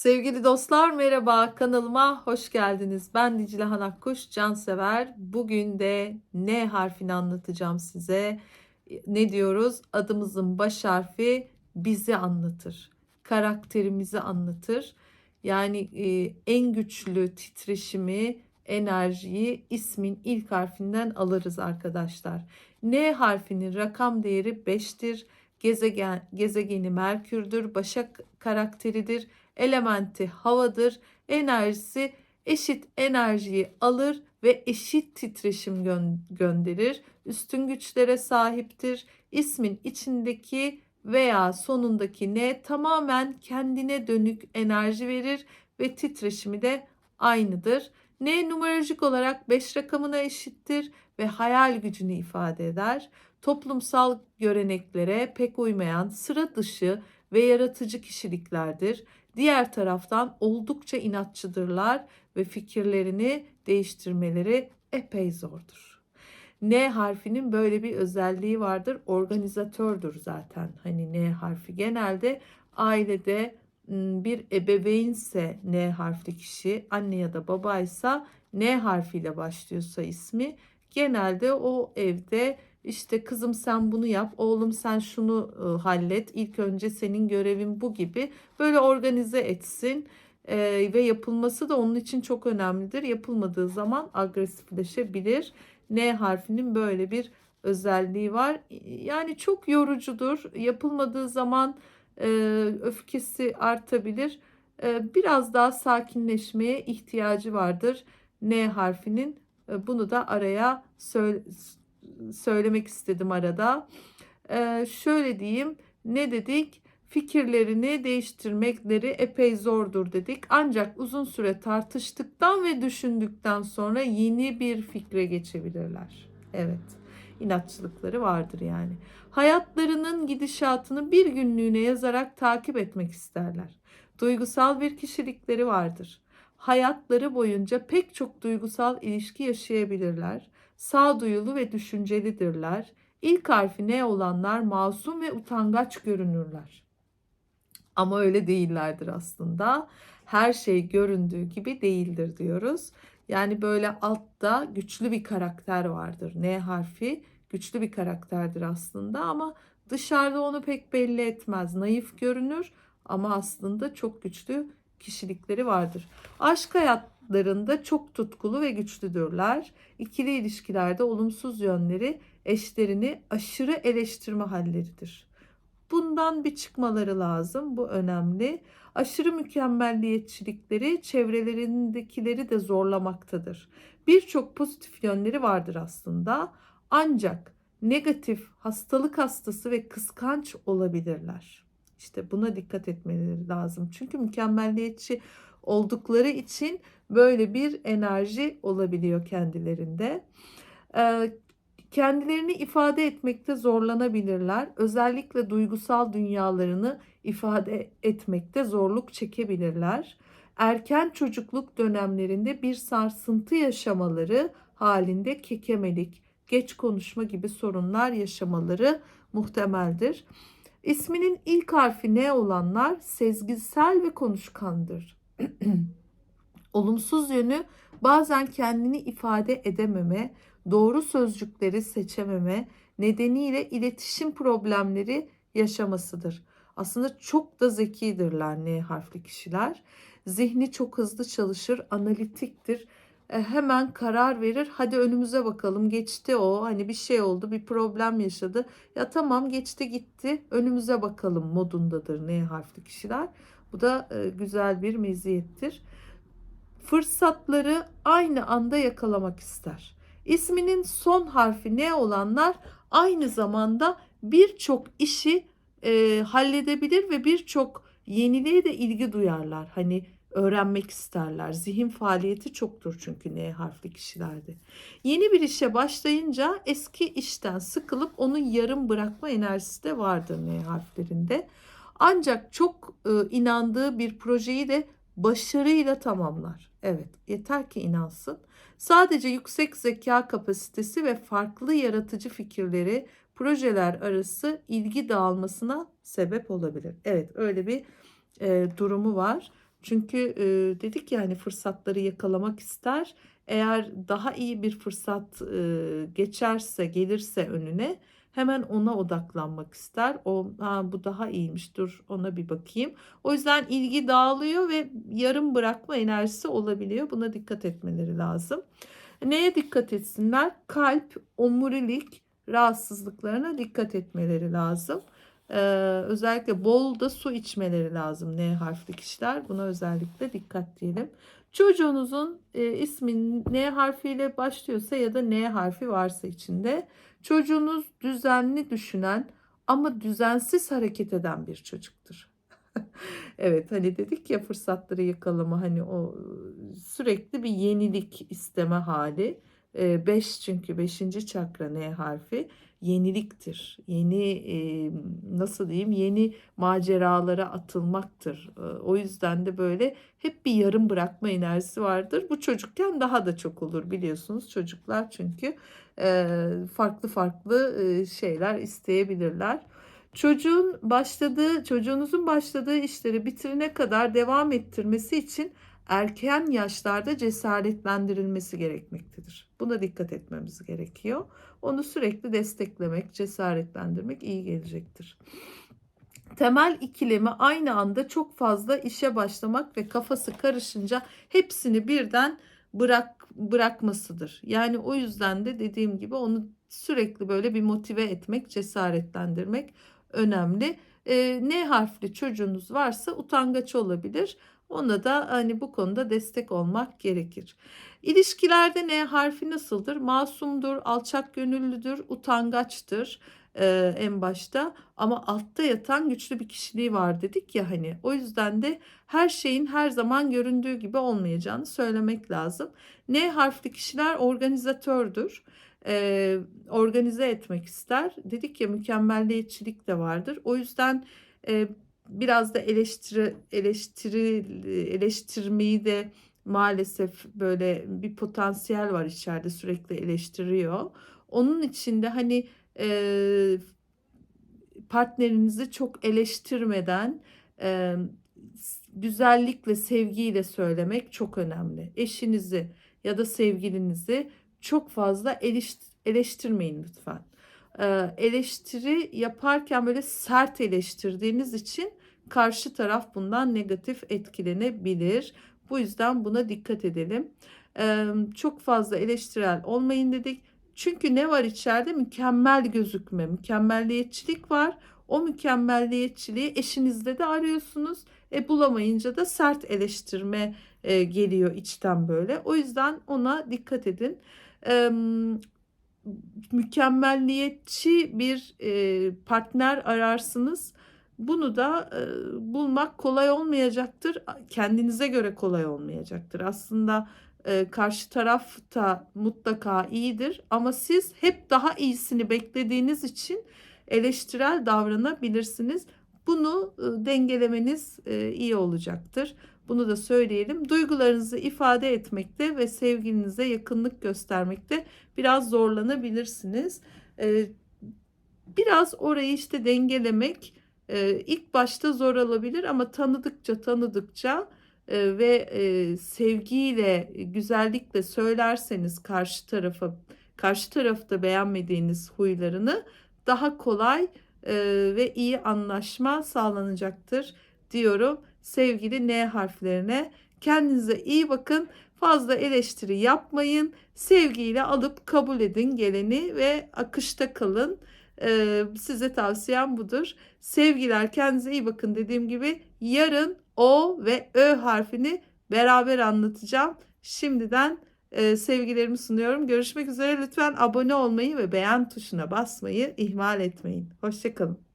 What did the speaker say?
Sevgili dostlar merhaba kanalıma hoş geldiniz. Ben Dicle Hanakkuş cansever. Bugün de N harfini anlatacağım size. Ne diyoruz? Adımızın baş harfi bizi anlatır. Karakterimizi anlatır. Yani e, en güçlü titreşimi, enerjiyi ismin ilk harfinden alırız arkadaşlar. N harfinin rakam değeri 5'tir. Gezegen, gezegeni Merkür'dür. Başak karakteridir elementi havadır. Enerjisi eşit enerjiyi alır ve eşit titreşim gö- gönderir. Üstün güçlere sahiptir. İsmin içindeki veya sonundaki ne tamamen kendine dönük enerji verir ve titreşimi de aynıdır. Ne numerolojik olarak 5 rakamına eşittir ve hayal gücünü ifade eder. Toplumsal göreneklere pek uymayan sıra dışı ve yaratıcı kişiliklerdir. Diğer taraftan oldukça inatçıdırlar ve fikirlerini değiştirmeleri epey zordur. N harfinin böyle bir özelliği vardır. Organizatördür zaten. Hani N harfi genelde ailede bir ebeveynse N harfli kişi, anne ya da babaysa N harfiyle başlıyorsa ismi genelde o evde işte kızım sen bunu yap, oğlum sen şunu e, hallet, ilk önce senin görevin bu gibi böyle organize etsin e, ve yapılması da onun için çok önemlidir. Yapılmadığı zaman agresifleşebilir. N harfinin böyle bir özelliği var. Yani çok yorucudur. Yapılmadığı zaman e, öfkesi artabilir. E, biraz daha sakinleşmeye ihtiyacı vardır. N harfinin e, bunu da araya söylemek istedim arada. Ee, şöyle diyeyim ne dedik? Fikirlerini değiştirmekleri epey zordur dedik. Ancak uzun süre tartıştıktan ve düşündükten sonra yeni bir fikre geçebilirler. Evet inatçılıkları vardır yani. Hayatlarının gidişatını bir günlüğüne yazarak takip etmek isterler. Duygusal bir kişilikleri vardır. Hayatları boyunca pek çok duygusal ilişki yaşayabilirler sağduyulu ve düşüncelidirler. İlk harfi ne olanlar masum ve utangaç görünürler. Ama öyle değillerdir aslında. Her şey göründüğü gibi değildir diyoruz. Yani böyle altta güçlü bir karakter vardır. N harfi güçlü bir karakterdir aslında ama dışarıda onu pek belli etmez. Naif görünür ama aslında çok güçlü kişilikleri vardır. Aşk hayat hayatlarında çok tutkulu ve güçlüdürler. İkili ilişkilerde olumsuz yönleri eşlerini aşırı eleştirme halleridir. Bundan bir çıkmaları lazım. Bu önemli. Aşırı mükemmelliyetçilikleri çevrelerindekileri de zorlamaktadır. Birçok pozitif yönleri vardır aslında. Ancak negatif, hastalık hastası ve kıskanç olabilirler. İşte buna dikkat etmeleri lazım. Çünkü mükemmelliyetçi oldukları için böyle bir enerji olabiliyor kendilerinde. Ee, kendilerini ifade etmekte zorlanabilirler. Özellikle duygusal dünyalarını ifade etmekte zorluk çekebilirler. Erken çocukluk dönemlerinde bir sarsıntı yaşamaları halinde kekemelik, geç konuşma gibi sorunlar yaşamaları muhtemeldir. İsminin ilk harfi ne olanlar sezgisel ve konuşkandır. Olumsuz yönü bazen kendini ifade edememe, doğru sözcükleri seçememe nedeniyle iletişim problemleri yaşamasıdır. Aslında çok da zekidirler N harfli kişiler. Zihni çok hızlı çalışır, analitiktir. E, hemen karar verir. Hadi önümüze bakalım. Geçti o. Hani bir şey oldu, bir problem yaşadı. Ya tamam geçti gitti. Önümüze bakalım modundadır N harfli kişiler. Bu da e, güzel bir meziyettir. Fırsatları aynı anda yakalamak ister. İsminin son harfi ne olanlar aynı zamanda birçok işi e, halledebilir ve birçok yeniliğe de ilgi duyarlar. Hani öğrenmek isterler. Zihin faaliyeti çoktur çünkü N harfli kişilerde. Yeni bir işe başlayınca eski işten sıkılıp onu yarım bırakma enerjisi de vardır N harflerinde. Ancak çok e, inandığı bir projeyi de başarıyla tamamlar. Evet, yeter ki inansın. Sadece yüksek zeka kapasitesi ve farklı yaratıcı fikirleri projeler arası ilgi dağılmasına sebep olabilir. Evet, öyle bir e, durumu var. Çünkü e, dedik ya hani fırsatları yakalamak ister. Eğer daha iyi bir fırsat e, geçerse, gelirse önüne hemen ona odaklanmak ister. O ha, bu daha iyiymiş dur ona bir bakayım. O yüzden ilgi dağılıyor ve yarım bırakma enerjisi olabiliyor. Buna dikkat etmeleri lazım. Neye dikkat etsinler? Kalp, omurilik rahatsızlıklarına dikkat etmeleri lazım. Ee, özellikle bol da su içmeleri lazım N harfli kişiler. Buna özellikle dikkat diyelim. Çocuğunuzun e, ismi N harfiyle başlıyorsa ya da N harfi varsa içinde çocuğunuz düzenli düşünen ama düzensiz hareket eden bir çocuktur. evet hani dedik ya fırsatları yakalama hani o sürekli bir yenilik isteme hali. 5 çünkü 5. çakra N harfi yeniliktir. Yeni e, nasıl diyeyim yeni maceralara atılmaktır. E, o yüzden de böyle hep bir yarım bırakma enerjisi vardır. Bu çocukken daha da çok olur biliyorsunuz çocuklar çünkü e, farklı farklı e, şeyler isteyebilirler. Çocuğun başladığı, çocuğunuzun başladığı işleri bitirene kadar devam ettirmesi için erken yaşlarda cesaretlendirilmesi gerekmektedir. Buna dikkat etmemiz gerekiyor. Onu sürekli desteklemek, cesaretlendirmek iyi gelecektir. Temel ikilemi aynı anda çok fazla işe başlamak ve kafası karışınca hepsini birden bırak bırakmasıdır. Yani o yüzden de dediğim gibi onu sürekli böyle bir motive etmek, cesaretlendirmek önemli. E, ne harfli çocuğunuz varsa utangaç olabilir. Ona da hani bu konuda destek olmak gerekir. İlişkilerde ne harfi nasıldır? Masumdur, alçak gönüllüdür, utangaçtır e, en başta ama altta yatan güçlü bir kişiliği var dedik ya hani o yüzden de her şeyin her zaman göründüğü gibi olmayacağını söylemek lazım. N harfli kişiler organizatördür. E, organize etmek ister. Dedik ya mükemmelliyetçilik de vardır. O yüzden e, biraz da eleştiri eleştiri eleştirmeyi de maalesef böyle bir potansiyel var içeride sürekli eleştiriyor. Onun içinde hani e, partnerinizi çok eleştirmeden e, güzellikle, sevgiyle söylemek çok önemli. Eşinizi ya da sevgilinizi çok fazla eleştirmeyin lütfen. E, eleştiri yaparken böyle sert eleştirdiğiniz için karşı taraf bundan negatif etkilenebilir. Bu yüzden buna dikkat edelim. Çok fazla eleştirel olmayın dedik. Çünkü ne var içeride? Mükemmel gözükme, mükemmelliyetçilik var. O mükemmelliyetçiliği eşinizde de arıyorsunuz. E bulamayınca da sert eleştirme e, geliyor içten böyle. O yüzden ona dikkat edin. E, mükemmelliyetçi bir e, partner ararsınız. Bunu da e, bulmak kolay olmayacaktır. Kendinize göre kolay olmayacaktır. Aslında e, karşı taraf da mutlaka iyidir ama siz hep daha iyisini beklediğiniz için eleştirel davranabilirsiniz. Bunu e, dengelemeniz e, iyi olacaktır. Bunu da söyleyelim. Duygularınızı ifade etmekte ve sevgilinize yakınlık göstermekte biraz zorlanabilirsiniz. E, biraz orayı işte dengelemek e, ilk başta zor olabilir ama tanıdıkça tanıdıkça e, ve e, sevgiyle, güzellikle söylerseniz karşı tarafa, karşı tarafta beğenmediğiniz huylarını daha kolay e, ve iyi anlaşma sağlanacaktır diyorum sevgili N harflerine. Kendinize iyi bakın. Fazla eleştiri yapmayın. Sevgiyle alıp kabul edin geleni ve akışta kalın. Ee, size tavsiyem budur. Sevgiler kendinize iyi bakın dediğim gibi yarın O ve Ö harfini beraber anlatacağım. Şimdiden e, sevgilerimi sunuyorum. Görüşmek üzere. Lütfen abone olmayı ve beğen tuşuna basmayı ihmal etmeyin. Hoşçakalın.